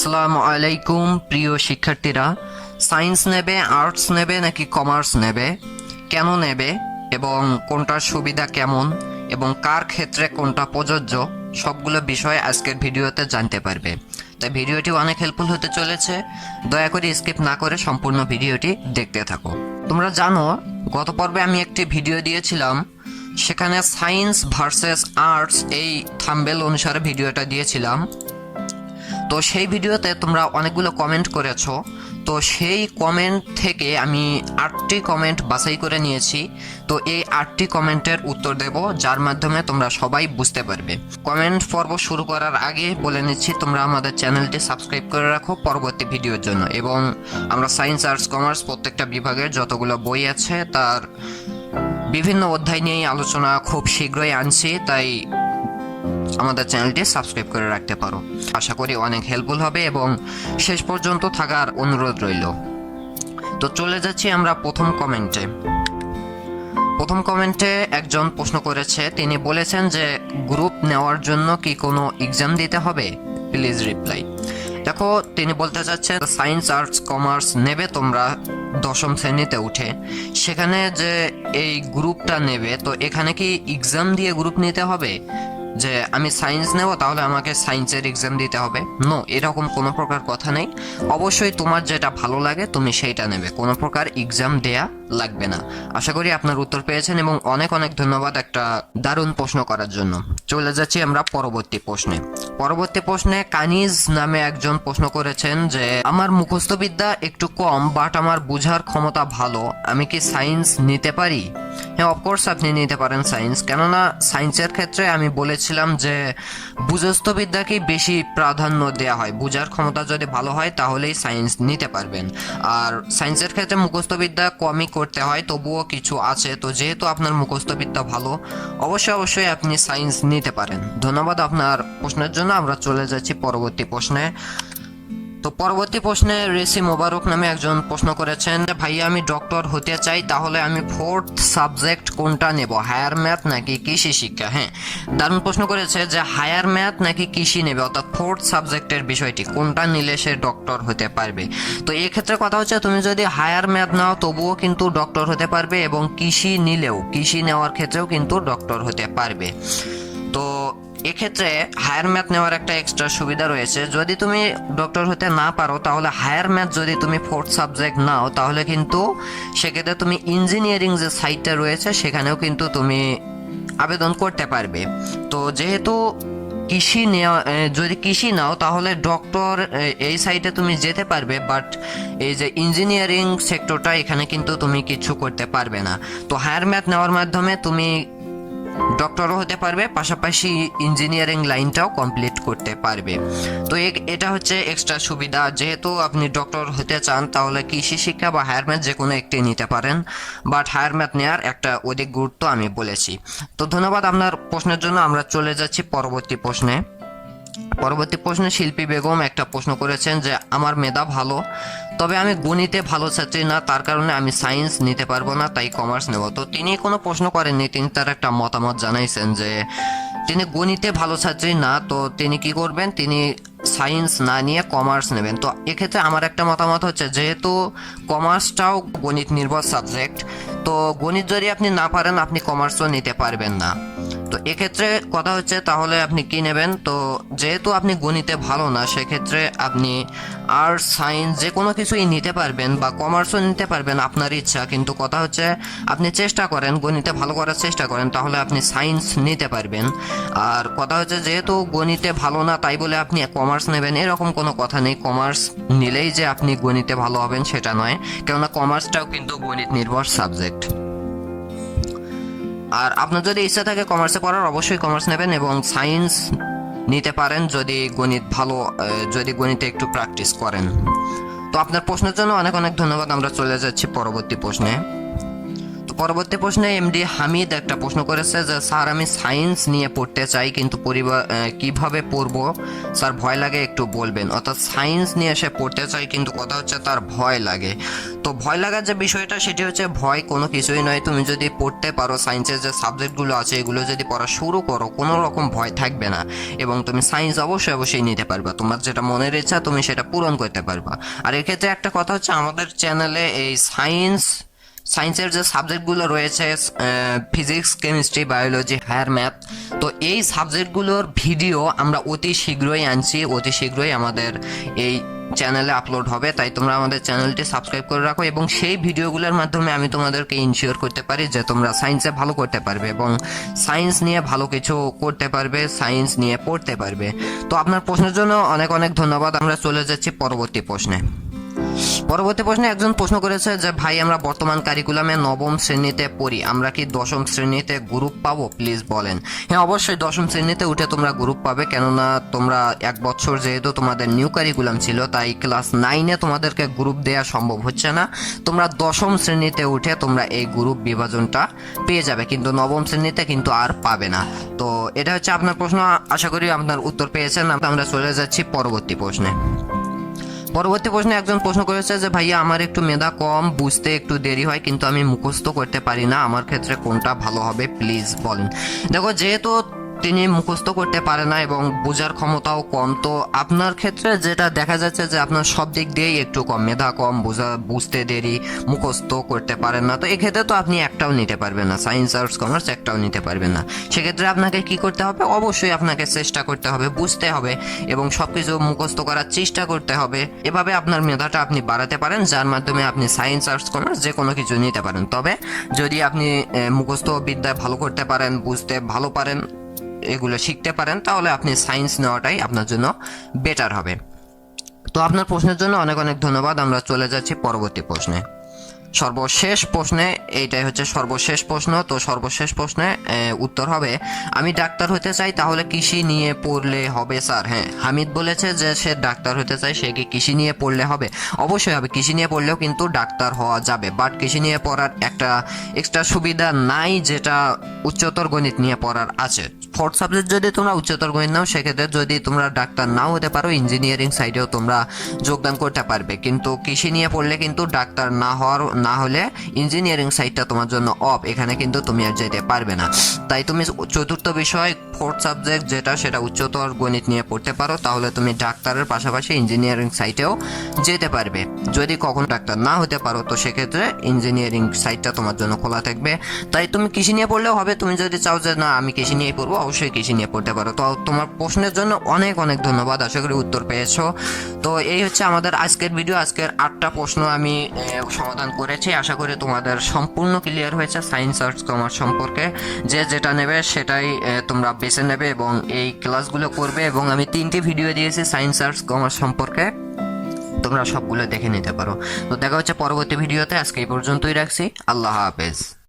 আসসালামু আলাইকুম, প্রিয় শিক্ষার্থীরা। সায়েন্স নেবে, আর্টস নেবে, নাকি কমার্স নেবে? কেন নেবে? এবং কোনটার সুবিধা কেমন? এবং কার ক্ষেত্রে কোনটা প্রযোজ্য? সবগুলো বিষয় আজকের ভিডিওতে জানতে পারবে। তাই ভিডিওটি অনেক হেল্পফুল হতে চলেছে। দয়া করে স্কিপ না করে সম্পূর্ণ ভিডিওটি দেখতে থাকো। তোমরা জানো, গত পর্বে আমি একটি ভিডিও দিয়েছিলাম। সেখানে সায়েন্স ভার্সেস আর্টস এই থাম্বেল অনুসারে ভিডিওটা দিয়েছিলাম। তো সেই ভিডিওতে তোমরা অনেকগুলো কমেন্ট করেছ। তো সেই কমেন্ট থেকে আমি আটটি কমেন্ট বাছাই করে নিয়েছি। তো এই আটটি কমেন্টের উত্তর দেব, যার মাধ্যমে তোমরা সবাই বুঝতে পারবে। কমেন্ট পর্ব শুরু করার আগে বলে নিচ্ছি, তোমরা আমাদের চ্যানেলটি সাবস্ক্রাইব করে রাখো পরবর্তী ভিডিওর জন্য। এবং আমরা সায়েন্স আর্টস কমার্স প্রত্যেকটা বিভাগের যতগুলো বই আছে, তার বিভিন্ন অধ্যায় নিয়েই আলোচনা খুব শীঘ্রই আনছি। তাই আমাদের চ্যানেলটি সাবস্ক্রাইব করে রাখতে পারো। আশা করি অনেক হেল্পফুল হবে এবং শেষ পর্যন্ত থাকার অনুরোধ রইল। তো চলে যাচ্ছি আমরা প্রথম কমেন্টে প্রথম কমেন্টে একজন প্রশ্ন করেছে, তিনি বলেছেন যে গ্রুপ নেওয়ার জন্য কি কোনো এক্সাম দিতে হবে? প্লিজ রিপ্লাই দেখো, তিনি বলতে চাচ্ছেন সায়েন্স আর্টস কমার্স নেবে তোমরা দশম শ্রেণীতে উঠে। সেখানে যে এই গ্রুপটা নেবে, তো এখানে কি এক্সাম দিয়ে গ্রুপ নিতে হবে? যে আমি সায়েন্স নেব, তাহলে আমাকে সায়েন্সের এক্সাম দিতে হবে। নো এরকম কোনো প্রকার কথা নেই। অবশ্যই তোমার যেটা ভালো লাগে, তুমি সেইটা নেবে। কোনো প্রকার এক্সাম দেয়া লাগবে না। আশা করি আপনার উত্তর পেয়েছেন এবং অনেক অনেক ধন্যবাদ একটা দারুণ প্রশ্ন করার জন্য। চলে যাচ্ছি আমরা পরবর্তী প্রশ্নে। পরবর্তী প্রশ্নে কানিজ নামে একজন প্রশ্ন করেছেন যে, আমার মুখস্থ বিদ্যা একটু কম বাট আমার বোঝার ক্ষমতা ভালো। আমি কি সায়েন্স নিতে পারি? হ্যাঁ অফকোর্স আপনি নিতে পারেন সায়েন্স কেননা সায়েন্সের ক্ষেত্রে আমি বলেছিলাম যে বুঝস্থ বিদ্যাকেই বেশি প্রাধান্য দেওয়া হয়। বোঝার ক্ষমতা যদি ভালো হয়, তাহলেই সায়েন্স নিতে পারবেন। আর সায়েন্সের ক্ষেত্রে মুখস্থবিদ্যা কমই করতে হয়, তবুও কিছু আছে। তো যেহেতু আপনার মুখস্থ বিদ্যা ভালো, অবশ্যই অবশ্যই আপনি সায়েন্স নিতে পারেন। ধন্যবাদ আপনার প্রশ্নের জন্য। আমরা চলে যাচ্ছি পরবর্তী প্রশ্নে। তো পরবর্তী প্রশ্নে রেসি মোবারক নামে একজন প্রশ্ন করেছেন, ভাইয়া, আমি ডক্টর হতে চাই, তাহলে আমি ফোর্থ সাবজেক্ট কোনটা নেব হায়ার ম্যাথ নাকি কৃষি শিক্ষা? হ্যাঁ দারুণ প্রশ্ন করেছে যে হায়ার ম্যাথ নাকি কৃষি নেবে, অর্থাৎ ফোর্থ সাবজেক্টের বিষয়টি, কোনটা নিলে সে ডক্টর হতে পারবে? তো এই ক্ষেত্রে কথা হচ্ছে, তুমি যদি হায়ার ম্যাথ নাও, তবুও কিন্তু ডক্টর হতে পারবে এবং কৃষি নিলেও, কৃষি নেওয়ার ক্ষেত্রেও কিন্তু ডক্টর হতে পারবে। এক্ষেত্রে হায়ার ম্যাথ নেওয়ার একটা এক্সট্রা সুবিধা রয়েছে। যদি তুমি ডক্টর হতে না পারো, তাহলে হায়ার ম্যাথ যদি তুমি ফোর্থ সাবজেক্ট নাও, তাহলে কিন্তু সেক্ষেত্রে তুমি ইঞ্জিনিয়ারিং যে সাইটটা রয়েছে, সেখানেও কিন্তু তুমি আবেদন করতে পারবে। তো যেহেতু কৃষি নেওয়া যদি কৃষি নাও, তাহলে ডক্টর এই সাইটে তুমি যেতে পারবে বাট এই যে ইঞ্জিনিয়ারিং সেক্টরটা এখানে কিন্তু তুমি কিছু করতে পারবে না। তো হায়ার ম্যাথ নেওয়ার মাধ্যমে তুমি ডক্টরও হতে পারবে, পাশাপাশি ইঞ্জিনিয়ারিং লাইনটাও কমপ্লিট করতে পারবে। তো এটা হচ্ছে এক্সট্রা সুবিধা। যেহেতু আপনি ডক্টর হতে চান, তাহলে কৃষি শিক্ষা বা হায়ার ম্যাথ যে কোনো একটি নিতে পারেন। বাট হায়ার ম্যাথ নেওয়ার একটা অধিক গুরুত্ব আমি বলেছি। তো ধন্যবাদ আপনার প্রশ্নের জন্য। আমরা চলে যাচ্ছি পরবর্তী প্রশ্নে। পরবর্তী প্রশ্নে শিল্পী বেগম একটা প্রশ্ন করেছেন যে, আমার মেধা ভালো, তবে আমি গণিতে ভালো ছাত্রী না, তার কারণে আমি সায়েন্স নিতে পারব না, তাই কমার্স নেব। তো তিনি কোনো প্রশ্ন করেননি, তিনি তার একটা মতামত জানাইছেন যে, তিনি গণিতে ভালো ছাত্রী না, তো তিনি কি করবেন? তিনি সায়েন্স না নিয়ে কমার্স নেবেন। তো এক্ষেত্রে আমার একটা মতামত হচ্ছে, যেহেতু কমার্সটাও গণিত নির্ভর সাবজেক্ট, তো গণিত যদি আপনি না পারেন, আপনি কমার্সও নিতে পারবেন না। এক্ষেত্রে কথা হচ্ছে তাহলে আপনি কি নেবেন? তো যেহেতু আপনি গণিতে ভালো না, সেক্ষেত্রে আপনি আর্টস সায়েন্স যে কোনো কিছুই নিতে পারবেন বা কমার্সও নিতে পারবেন আপনার ইচ্ছা। কিন্তু কথা হচ্ছে আপনি চেষ্টা করেন, গণিতে ভালো করার চেষ্টা করেন, তাহলে আপনি সায়েন্স নিতে পারবেন। আর কথা হচ্ছে যেহেতু গণিতে ভালো না, তাই বলে আপনি কমার্স নেবেন, এরকম কোনো কথা নেই। কমার্স নিলেই যে আপনি গণিতে ভালো হবেন সেটা নয়। কেননা কমার্সটাও কিন্তু গণিত নির্ভর সাবজেক্ট আর আপনার যদি ইচ্ছা থাকে কমার্সে পড়ার, অবশ্যই কমার্স নেবেন এবং সায়েন্স নিতে পারেন যদি গণিত ভালো যদি গণিতে একটু প্র্যাকটিস করেন। তো আপনার প্রশ্নের জন্য অনেক অনেক ধন্যবাদ, আমরা চলে যাচ্ছি পরবর্তী প্রশ্নে। পরবর্তী প্রশ্নে এমডি হামিদ একটা প্রশ্ন করেছে যে, স্যার, আমি সায়েন্স নিয়ে পড়তে চাই, কিন্তু পরিবার কীভাবে পড়ব? স্যার, ভয় লাগে, একটু বলবেন। অর্থাৎ সায়েন্স নিয়ে সে পড়তে চাই কিন্তু কথা হচ্ছে তার ভয় লাগে। তো ভয় লাগার যে বিষয়টা, সেটি হচ্ছে ভয় কোনো কিছুই নয়। তুমি যদি পড়তে পারো, সায়েন্সের যে সাবজেক্টগুলো আছে, এগুলো যদি পড়া শুরু করো, কোনো রকম ভয় থাকবে না। এবং তুমি সায়েন্স অবশ্যই অবশ্যই নিতে পারবা। তোমার যেটা মনের ইচ্ছা, তুমি সেটা পূরণ করতে পারবা। আর এক্ষেত্রে একটা কথা হচ্ছে, আমাদের চ্যানেলে এই সায়েন্স সায়েন্সের যে সাবজেক্টগুলো রয়েছে physics chemistry biology higher math তো এই সাবজেক্টগুলোর ভিডিও আমরা অতি শীঘ্রই আনছি, অতি শীঘ্রই আমাদের এই চ্যানেলে আপলোড হবে, তাই তোমরা আমাদের চ্যানেলটি সাবস্ক্রাইব করে রাখো এবং সেই ভিডিওগুলোর মাধ্যমে আমি তোমাদেরকে ইনশিওর করতে পারি যে তোমরা সায়েন্সে ভালো করতে পারবে এবং সায়েন্স নিয়ে ভালো কিছু করতে পারবে সায়েন্স নিয়ে পড়তে পারবে। তো আপনার প্রশ্নের জন্য অনেক অনেক ধন্যবাদ, আমরা চলে যাচ্ছি পরবর্তী প্রশ্নে। পরবর্তী প্রশ্নে একজন প্রশ্ন করেছে যে, ভাই, আমরা বর্তমান কারিকুলামে নবম শ্রেণীতে পড়ি, আমরা কি দশম শ্রেণীতে গ্রুপ পাবো? প্লিজ বলেন। হ্যাঁ অবশ্যই দশম শ্রেণীতে উঠে তোমরা গ্রুপ পাবে, কেননা তোমরা এক বছর যেহেতু তোমাদের নিউ কারিকুলাম ছিল, তাই ক্লাস নাইনে তোমাদেরকে গ্রুপ দেওয়া সম্ভব হচ্ছে না। তোমরা দশম শ্রেণীতে উঠে তোমরা এই গ্রুপ বিভাজনটা পেয়ে যাবে, কিন্তু নবম শ্রেণীতে কিন্তু আর পাবে না। তো এটা হচ্ছে আপনার প্রশ্ন, আশা করি আপনার উত্তর পেয়েছেন। আমরা চলে যাচ্ছি পরবর্তী প্রশ্নে। পরবর্তী প্রশ্নে একজন প্রশ্ন করেছে যে, ভাইয়া, আমার একটু মেধা কম, বুঝতে একটু দেরি হয়, কিন্তু আমি মুখস্থ করতে পারি না। আমার ক্ষেত্রে কোনটা ভালো হবে? প্লিজ বলেন। দেখো, যেহেতু তিনি মুখস্থ করতে পারে না এবং বোঝার ক্ষমতাও কম। তো আপনার ক্ষেত্রে যেটা দেখা যাচ্ছে যে আপনার সব দিক দিয়েই একটু কম, মেধা কম, বোঝা, বুঝতে দেরি, মুখস্থ করতে পারেন না। তো এক্ষেত্রে তো আপনি একটাও নিতে পারবেন না, সায়েন্স, আর্টস, কমার্স একটাও নিতে পারবেন না। সেক্ষেত্রে আপনাকে কি করতে হবে? অবশ্যই আপনাকে চেষ্টা করতে হবে, বুঝতে হবে এবং সব কিছু মুখস্থ করার চেষ্টা করতে হবে। এভাবে আপনার মেধাটা আপনি বাড়াতে পারেন, যার মাধ্যমে আপনি সায়েন্স, আর্টস, কমার্স যে কোনো কিছু নিতে পারেন। তবে যদি আপনি মুখস্থ বিদ্যায় ভালো করতে পারেন, বুঝতে ভালো পারেন এগুলো শিখতে পারেন, তাহলে আপনি সায়েন্স নেওয়াটাই আপনার জন্য বেটার হবে। তো আপনার প্রশ্নের জন্য অনেক অনেক ধন্যবাদ, আমরা চলে যাচ্ছি পরবর্তী প্রশ্নে। সর্বশেষ প্রশ্নে, এইটাই হচ্ছে সর্বশেষ প্রশ্ন, তো সর্বশেষ প্রশ্নে উত্তর হবে, আমি ডাক্তার হতে চাই তাহলে কৃষি নিয়ে পড়লে হবে, স্যার? হ্যাঁ হামিদ বলেছে যে সে ডাক্তার হতে চায়, সে কি কৃষি নিয়ে পড়লে হবে? অবশ্যই হবে, কৃষি নিয়ে পড়লেও কিন্তু ডাক্তার হওয়া যাবে বাট কৃষি নিয়ে পড়ার একটা এক্সট্রা সুবিধা নাই যেটা উচ্চতর গণিত নিয়ে পড়ার আছে। ফোর্থ সাবজেক্ট যদি তোমরা উচ্চতর গণিত নাও, সেক্ষেত্রে যদি তোমরা ডাক্তার নাও হতে পারো ইঞ্জিনিয়ারিং সাইডেও তোমরা যোগদান করতে পারবে, কিন্তু কৃষি নিয়ে পড়লে কিন্তু ডাক্তার না হওয়ার না হলে ইঞ্জিনিয়ারিং সাইডটা তোমার জন্য অফ এখানে কিন্তু তুমি আর যেতে পারবে না। তাই তুমি চতুর্থ বিষয় ফোর্থ সাবজেক্ট যেটা, সেটা উচ্চতর গণিত নিয়ে পড়তে পারো। তাহলে তুমি ডাক্তারের পাশাপাশি ইঞ্জিনিয়ারিং সাইটেও যেতে পারবে। যদি কখনো ডাক্তার না হতে পারো, তো সেক্ষেত্রে ইঞ্জিনিয়ারিং সাইটটা তোমার জন্য খোলা থাকবে। তাই তুমি কৃষি নিয়ে পড়লেও হবে। তুমি যদি চাও যে, না, আমি কৃষি নিয়ে পড়ব অবশ্যই কৃষি নিয়ে পড়তে পারো। তো তোমার প্রশ্নের জন্য অনেক অনেক ধন্যবাদ। আশা করি উত্তর পেয়েছ। তো এই হচ্ছে আমাদের আজকের ভিডিও আজকের আটটা প্রশ্ন আমি সমাধান সমাধান করেছি, আশা করি তোমাদের সম্পূর্ণ ক্লিয়ার হয়েছে সায়েন্স আর্টস কমার্স সম্পর্কে। যে যেটা নেবে সেটাই তোমরা বেছে নেবে এবং এই ক্লাসগুলো করবে এবং আমি তিনটি ভিডিও দিয়েছি সায়েন্স আর্টস কমার্স সম্পর্কে। তোমরা সবগুলো দেখে নিতে পারো। তো দেখা হচ্ছে পরবর্তী ভিডিওতে আজকে এই পর্যন্তই রাখছি। আল্লাহ হাফেজ।